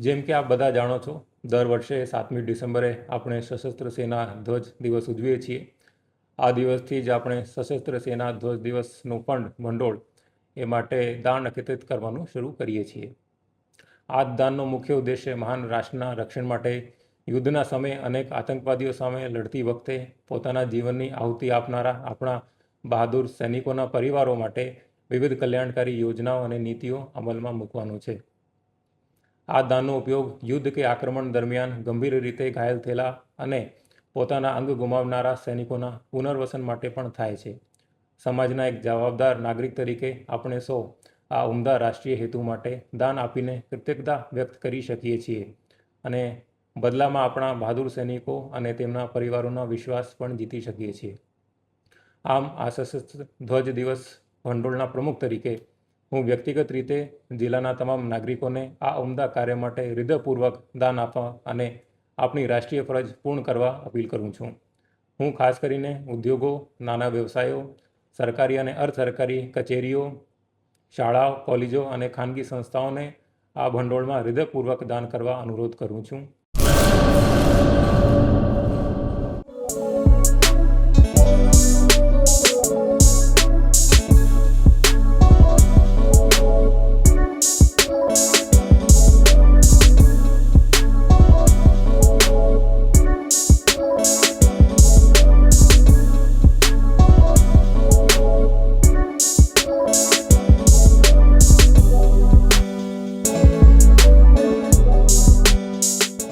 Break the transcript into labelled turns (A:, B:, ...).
A: જેમ કે આપ બધા જાણો છો, દર વર્ષે સાતમી ડિસેમ્બરે આપણે સશસ્ત્ર સેના ધ્વજ દિવસ ઉજવીએ છીએ. આ દિવસથી જ આપણે સશસ્ત્ર સેના ધ્વજ દિવસનું ફંડ ભંડોળ એ માટે દાન એકત્રિત કરવાનું શરૂ કરીએ છીએ. આ દાનનો મુખ્ય ઉદ્દેશ્ય મહાન રાષ્ટ્રના રક્ષણ માટે યુદ્ધના સમયે અનેક આતંકવાદીઓ સામે લડતી વખતે પોતાના જીવનની આહુતિ આપનારા આપણા બહાદુર સૈનિકોના પરિવારો માટે વિવિધ કલ્યાણકારી યોજનાઓ અને નીતિઓ અમલમાં મૂકવાનું છે. આ દાનનો ઉપયોગ યુદ્ધ કે આક્રમણ દરમિયાન ગંભીર રીતે ઘાયલ થયેલા અને પોતાના અંગ ગુમાવનારા સૈનિકોના પુનર્વસન માટે પણ થાય છે. સમાજના એક જવાબદાર નાગરિક તરીકે આપણે સૌ આ ઉમદા રાષ્ટ્રીય હેતુ માટે દાન આપીને કૃતજ્ઞતા વ્યક્ત કરી શકીએ છીએ અને બદલામાં આપણા બહાદુર સૈનિકો અને તેમના પરિવારોનો વિશ્વાસ પણ જીતી શકીએ છીએ. આમ આ સશસ્ત્ર ધ્વજ દિવસ ભંડોળના પ્રમુખ તરીકે હું વ્યક્તિગત રીતે જિલ્લાના તમામ નાગરિકોને આ ઉમદા કાર્ય માટે હૃદયપૂર્વક દાન આપવા અને આપણી રાષ્ટ્રીય ફરજ પૂર્ણ કરવા અપીલ કરું છું. હું ખાસ કરીને ઉદ્યોગો, નાના વ્યવસાયો, સરકારી અને અર્ધ સરકારી કચેરીઓ, શાળાઓ, કોલેજો અને ખાનગી સંસ્થાઓને આ ભંડોળમાં હૃદયપૂર્વક દાન કરવા અનુરોધ કરું છું.